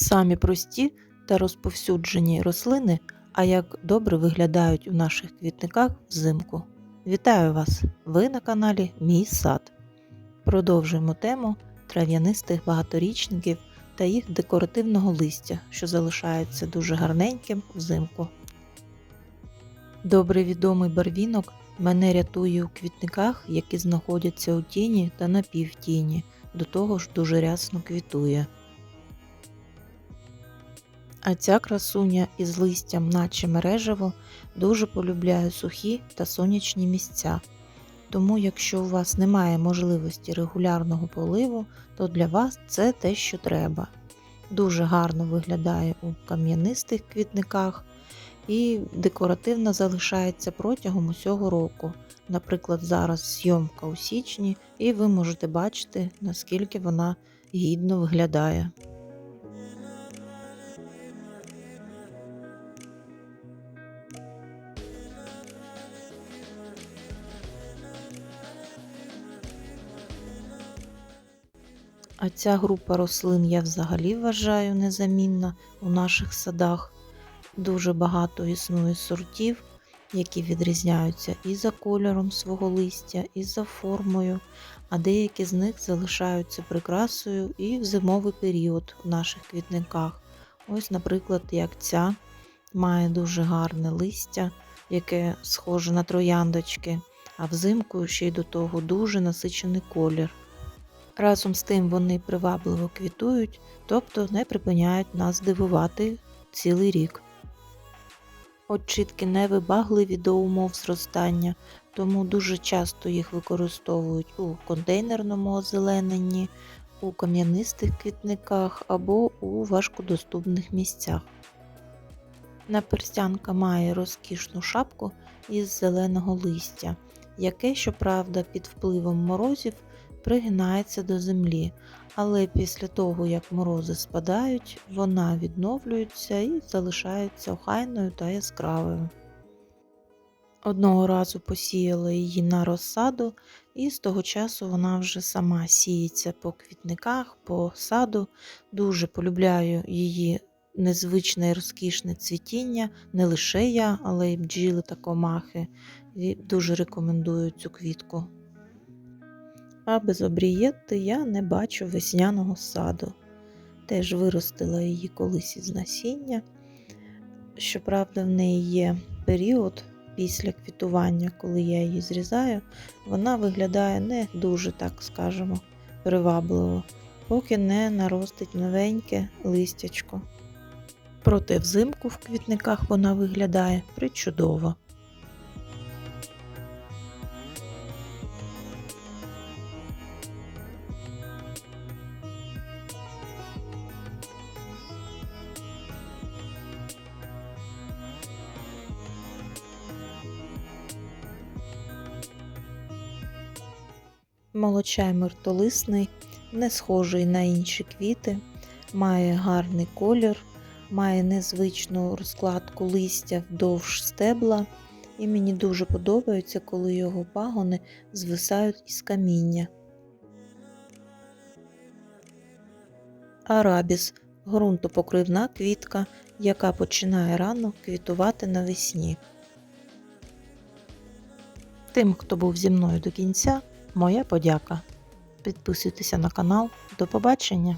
Самі прості та розповсюджені рослини, а як добре виглядають у наших квітниках взимку. Вітаю вас! Ви на каналі Мій сад. Продовжуємо тему трав'янистих багаторічників та їх декоративного листя, що залишається дуже гарненьким взимку. Добре відомий барвінок мене рятує у квітниках, які знаходяться у тіні та напівтіні, до того ж дуже рясно квітує. А ця красуня із листям, наче мережево, дуже полюбляє сухі та сонячні місця. Тому, якщо у вас немає можливості регулярного поливу, то для вас це те, що треба. Дуже гарно виглядає у кам'янистих квітниках і декоративно залишається протягом усього року. Наприклад, зараз зйомка у січні, і ви можете бачити, наскільки вона гідно виглядає. А ця група рослин я взагалі вважаю незамінна у наших садах. Дуже багато існує сортів, які відрізняються і за кольором свого листя, і за формою, а деякі з них залишаються прикрасою і в зимовий період в наших квітниках. Ось, наприклад, як ця має дуже гарне листя, яке схоже на трояндочки, а взимку ще й до того дуже насичений колір. Разом з тим вони привабливо квітують, тобто не припиняють нас дивувати цілий рік. Отчитки невибагливі до умов зростання, тому дуже часто їх використовують у контейнерному озелененні, у кам'янистих квітниках або у важкодоступних місцях. Наперстянка має розкішну шапку із зеленого листя, яке, щоправда, під впливом морозів пригинається до землі, але після того, як морози спадають, вона відновлюється і залишається охайною та яскравою. Одного разу посіяла її на розсаду, і з того часу вона вже сама сіється по квітниках, по саду. Дуже полюбляю її незвичне і розкішне цвітіння, не лише я, але й бджіли та комахи. І дуже рекомендую цю квітку а без обрієтти я не бачу весняного саду. Теж виростила її колись із насіння. Щоправда, в неї є період після квітування, коли я її зрізаю, вона виглядає не дуже, так скажемо, привабливо, поки не наростить новеньке листячко. Проте взимку в квітниках вона виглядає причудово. Молочай мертолисний, не схожий на інші квіти, має гарний колір, має незвичну розкладку листя вдовж стебла, і мені дуже подобається, коли його пагони звисають із каміння. Арабіс ґрунтопокривна квітка, яка починає рано квітувати навесні. Тим, хто був зі мною до кінця, моя подяка. Підписуйтеся на канал. До побачення!